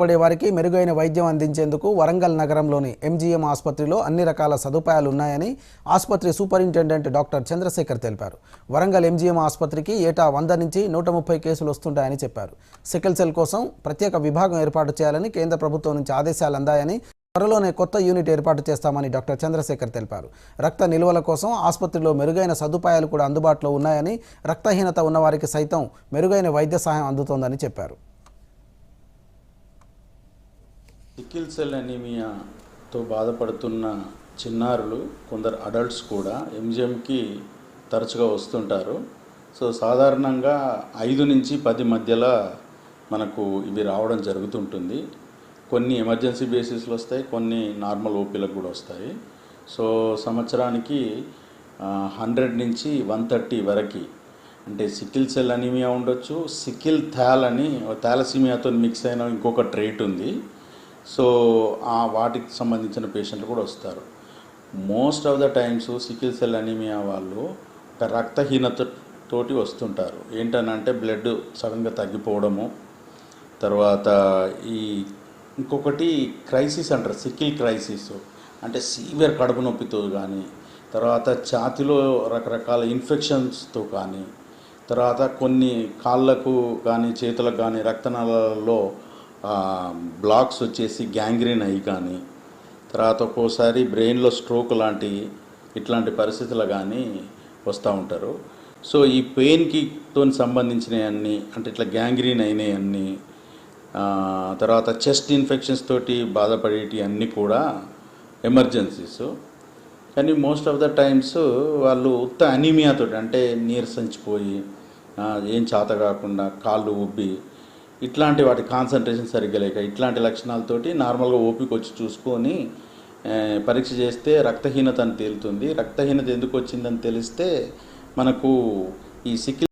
పడే వారికి మెరుగైన వైద్యం అందించేందుకు వరంగల్ నగరంలోని ఎంజీఎం ఆసుపత్రిలో అన్ని రకాల సదుపాయాలు ఉన్నాయని ఆసుపత్రి సూపరింటెండెంట్ డాక్టర్ చంద్రశేఖర్ తెలిపారు. వరంగల్ ఎంజీఎం ఆసుపత్రికి ఏటా వంద నుంచి నూట ముప్పై కేసులు వస్తుంటాయని చెప్పారు. సికిల్ సెల్ కోసం ప్రత్యేక విభాగం ఏర్పాటు చేయాలని కేంద్ర ప్రభుత్వం నుంచి ఆదేశాలు అందాయని త్వరలోనే కొత్త యూనిట్ ఏర్పాటు చేస్తామని డాక్టర్ చంద్రశేఖర్ తెలిపారు. రక్త నిల్వల కోసం ఆసుపత్రిలో మెరుగైన సదుపాయాలు కూడా అందుబాటులో ఉన్నాయని రక్తహీనత ఉన్నవారికి సైతం మెరుగైన వైద్య సహాయం అందుతోందని చెప్పారు. సికిల్ సెల్ అనీమియాతో బాధపడుతున్న చిన్నారులు కొందరు అడల్ట్స్ కూడా ఎంజిఎంకి తరచుగా వస్తుంటారు. సో సాధారణంగా ఐదు నుంచి పది మధ్యలో మనకు ఇవి రావడం జరుగుతుంటుంది. కొన్ని ఎమర్జెన్సీ బేసిస్లో వస్తాయి కొన్ని నార్మల్ ఓపీలకు కూడా వస్తాయి. సో సంవత్సరానికి హండ్రెడ్ నుంచి వన్ థర్టీ వరకు అంటే సికిల్ సెల్ అనీమియా ఉండొచ్చు. సికిల్ థాల్ అని థాలసీమియాతో మిక్స్ అయిన ఇంకొక ట్రేట్ ఉంది. సో ఆ వాటికి సంబంధించిన పేషెంట్లు కూడా వస్తారు. Most of the times sickle cell anaemia వాళ్ళు ఒక రక్తహీనత తోటి వస్తుంటారు. ఏంటనంటే బ్లడ్ సడన్గా తగ్గిపోవడము తర్వాత ఈ ఇంకొకటి క్రైసిస్ అంటారు సికిల్ క్రైసిస్. అంటే సీవియర్ కడుపు నొప్పితో కానీ తర్వాత ఛాతిలో రకరకాల ఇన్ఫెక్షన్స్తో కానీ తర్వాత కొన్ని కాళ్ళకు కానీ చేతులకు కానీ రక్తనాళాలలో బ్లాక్స్ వచ్చేసి గ్యాంగ్రీన్ అయ్యి కానీ తర్వాత ఒక్కోసారి బ్రెయిన్లో స్ట్రోక్ లాంటి ఇట్లాంటి పరిస్థితులు కానీ వస్తూ ఉంటారు. సో ఈ పెయిన్కి తోని సంబంధించినవన్నీ అంటే ఇట్లా గ్యాంగ్రీన్ అయినవన్నీ తర్వాత చెస్ట్ ఇన్ఫెక్షన్స్ తోటి బాధపడేటి అన్నీ కూడా ఎమర్జెన్సీస్. కానీ మోస్ట్ ఆఫ్ ద టైమ్స్ వాళ్ళు ఉత్త అనీమియాతో అంటే నీరసించిపోయి ఏం చేత కాకుండా కాళ్ళు ఉబ్బి ఇట్లాంటి వాటి కాన్సన్ట్రేషన్ సరిగ్గా లేక ఇట్లాంటి లక్షణాలతోటి నార్మల్గా ఓపిక వచ్చి చూసుకొని పరీక్ష చేస్తే రక్తహీనత అని తేలుతుంది. రక్తహీనత ఎందుకు వచ్చిందని తెలిస్తే మనకు ఈ సిక్కి